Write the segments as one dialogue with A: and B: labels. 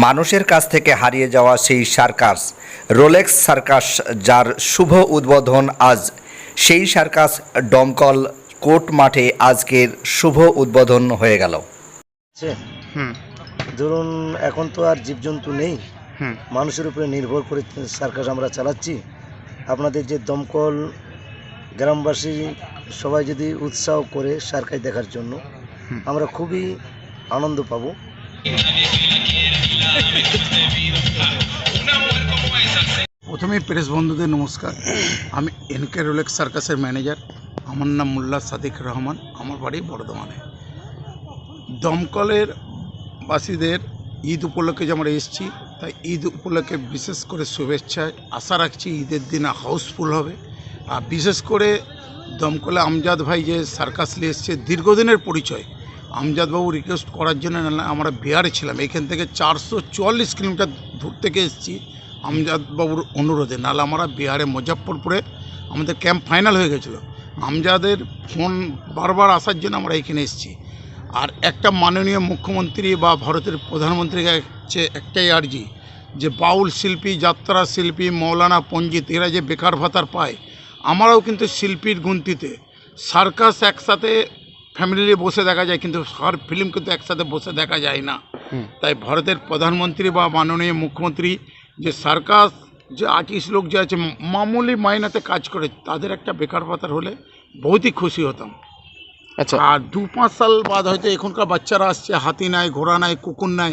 A: মানুষের কাছ থেকে হারিয়ে যাওয়া সেই সার্কাস রোলেক্স সার্কাস যার শুভ উদ্বোধন আজ। সেই সার্কাস ডমকল কোর্ট মাঠে আজকের শুভ উদ্বোধন হয়ে গেল।
B: ধরুন এখন তো আর জীবজন্তু নেই।
C: হুম।
B: মানুষের উপরে নির্ভর করে সার্কাস আমরা চালাচ্ছি। আপনাদের যে দমকল গ্রামবাসী সবাই যদি উৎসাহ করে সার্কাস দেখার জন্য আমরা খুবই আনন্দ পাবো।
C: প্রথমেই প্রেস বন্ধুদের নমস্কার। আমি এনকে রোলেক্স সার্কাসের ম্যানেজার। আমার নাম মোল্লা সাদিক রহমান। আমার বাড়ি বর্ধমানে। দমকলের বাসীদের ঈদ উপলক্ষে যে আমরা এসেছি, তাই ঈদ উপলক্ষে বিশেষ করে শুভেচ্ছায় আশা রাখছি ঈদের দিন হাউসফুল হবে। আর বিশেষ করে দমকলে আমজাদ ভাই যে সার্কাস নিয়ে এসছে, দীর্ঘদিনের পরিচয় আমজাদবাবু রিকোয়েস্ট করার জন্য আমরা বিহারে ছিলাম। এখান থেকে চারশো চুয়াল্লিশ কিলোমিটার দূর থেকে এসেছি আমজাদবাবুর অনুরোধে। নাহলে আমরা বিহারে মুজফ্ফরপুরে আমাদের ক্যাম্প ফাইনাল হয়ে গেছিল। আমজাদের ফোন বারবার আসার জন্য আমরা এখানে এসেছি। আর একটা মাননীয় মুখ্যমন্ত্রী বা ভারতের প্রধানমন্ত্রীর কাছে একটাই আর্জি যে বাউল শিল্পী, যাত্রা শিল্পী, মৌলানা পঞ্জিত, এরা যে বেকার ভাতার পায়, আমরাও কিন্তু শিল্পীর গুনতিতে সার্কাস একসাথে ফ্যামিলি নিয়ে বসে দেখা যায় কিন্তু হর ফিল্ম কিন্তু একসাথে বসে দেখা যায় না। তাই ভারতের প্রধানমন্ত্রী বা মাননীয় মুখ্যমন্ত্রী যে সার্কাস যে আর্টিস্ট লোক যে আছে মামুলি মাইনাতে কাজ করে তাদের একটা বেকার ভাতার হলে বহুতই খুশি হতাম।
D: আচ্ছা।
C: আর দু পাঁচ সাল বাদ হয়তো এখনকার বাচ্চারা আসছে হাতি নাই ঘোড়া নাই কুকুর নাই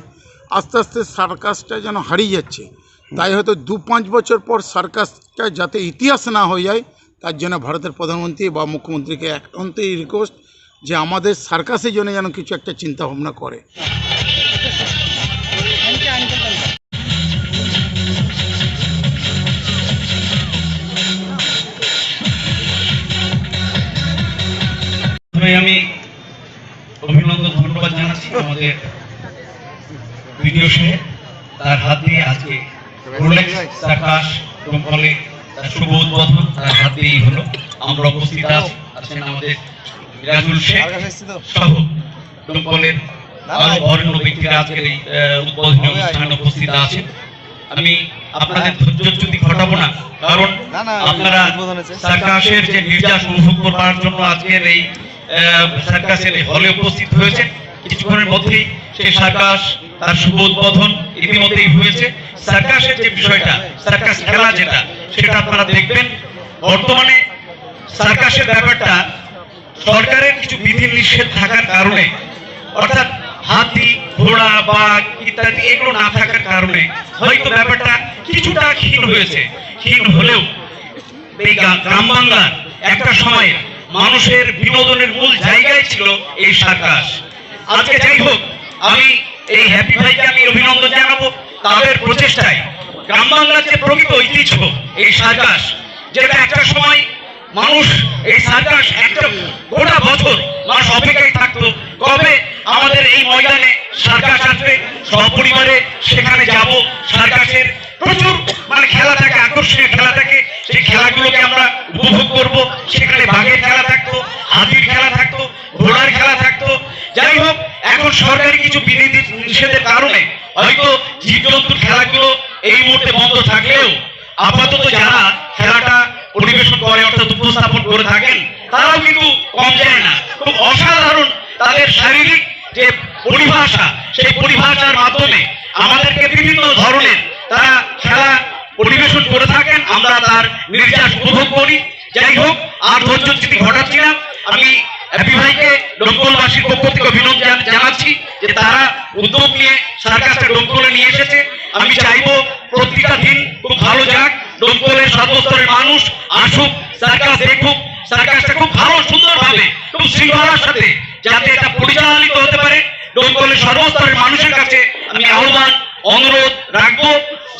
C: আস্তে আস্তে সার্কাসটা যেন হারিয়ে যাচ্ছে। তাই হয়তো দু পাঁচ বছর পর সার্কাসটা যাতে ইতিহাস না হয়ে যায় তার জন্য ভারতের প্রধানমন্ত্রী বা মুখ্যমন্ত্রীকে একান্তই রিকোয়েস্ট যে আমাদের সার্কাসের জন্য যেন কিছু একটা চিন্তা ভাবনা করে।
E: আমি অভিনন্দন, ধন্যবাদ জানাচ্ছি আমাদের ভিডিও তার হাত দিয়ে আজকে রোলেক্স সার্কাস দমকলে তার শুভ উদ্বোধন তার হাত দিয়েই হলো। আমরা উপস্থিত আছি, আছেন আমাদের মিরাজুল শেখ সহ দমকলের আরও বরেণ্য ব্যক্তিরা আজকের এই উদ্বোধনী অনুষ্ঠানে উপস্থিত আছেন। আমি আপনাদের ধৈর্যচ্যুতি ঘটাবো না কারণ আপনারা সার্কাসের যে নির্যাস অনুভব করবার জন্য আজকের এই সার্কাসের এই হলে উপস্থিত হয়েছে। কিছুক্ষণের মধ্যেই সেই সার্কাস তার শুভ উদ্বোধন ইতিমধ্যেই হয়েছে। সার্কাসের যে বিষয়টা সার্কাস খেলা যেটা সেটা আপনারা দেখবেন। বর্তমানে সার্কাসের ব্যাপারটা সরকারের কিছু বিধি নিষেধ থাকার কারণে, অর্থাৎ হাতি, ঘোড়া, বাঘ ইত্যাদি এগুলো না থাকার কারণে, হয়তো ব্যাপারটা কিছুটা ক্ষীণ হয়েছে। ক্ষীণ হলেও এই গ্রা- গ্রাম বাংলার একটা সময়ে মানুষের বিনোদনের মূল জায়গায় ছিল এই সার্কাস। আজকে যাই হোক, আমি এই হ্যাপি ভাইকে আমি অভিনন্দন জানাব তাদের প্রচেষ্টায়। গ্রাম বাংলার যে প্রকৃত ঐতিহ্য এই সার্কাস, যেটা একটা সময় মানুষ এই সার্কাস একটা গোটা বছর মানুষ অপেক্ষায় থাকতো। কবে আমাদের এই ময়দানে সার্কাস আসবে? সপরিবারে সেখানে যাব সার্কাসের। প্রচুর মানে খেলা থাকে, আকর্ষণীয় খেলা থাকে। সেই খেলাগুলোকে আমরা উপভোগ করব। সেখানে বাঘের খেলা থাকতো, হাতির খেলা থাকতো, ঘোড়ার খেলা থাকতো। যাই হোক, এখন সরকারি কিছু বিধি নিষেধের কারণে হয়তো জীবজন্তুর খেলাগুলো এই মুহূর্তে বন্ধ থাকলেও আপাতত যারা খেলাটা পরিবেশন করে, অর্থাৎ করে থাকেন, তারাও কিন্তু কম জানে না। খুব অসাধারণ তাদের শারীরিক যে পরিভাষা, সেই পরিভাষার মাধ্যমে আমাদেরকে বিভিন্ন ধরনের তারা খেলা পরিবেশন করে থাকেন। আমরা তার নির্যাস উপভোগ করি। যাই হোক, আর ধৈর্যচ্যুতি ঘটাচ্ছি না আমি হ্যাপি ভাইকে ডোমকলবাসীর পক্ষ থেকে অভিনন্দন জানাচ্ছি যে তারা উদ্যোগ নিয়ে সার্কাসটা ডোমকলে নিয়ে এসেছে। আমি চাইব প্রতিটা দিন খুব ভালো যাক। ডোমকলের সর্বস্তরের মানুষ আসুক, সার্কাস দেখুক সার্কাসটা খুব ভালো, সুন্দরভাবে, খুব শৃঙ্খলার সাথে যাতে এটা পরিচালিত হতে পারে। ডোমকলের সর্বস্তরের মানুষের কাছে আমি আহ্বান, অনুরোধ রাখব,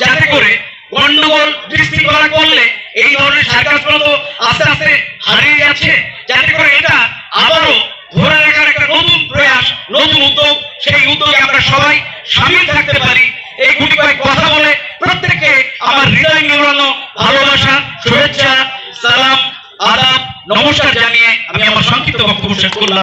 E: যাতে করে গন্ডগোল বিশৃঙ্খলা করলে এই ধরনের সার্কাসগুলো তো আস্তে আস্তে হারিয়ে যাচ্ছে। যাতে করে এটা আবারও ধরে রাখার একটা নতুন প্রয়াস, নতুন উদ্যোগ, সেই উদ্যোগে আমরা সবাই সামিল থাকতে পারি। এই গুটি কয়েক কথা বলে প্রত্যেককে আমার হৃদয় নিউরানো ভালোবাসা, শুভেচ্ছা con la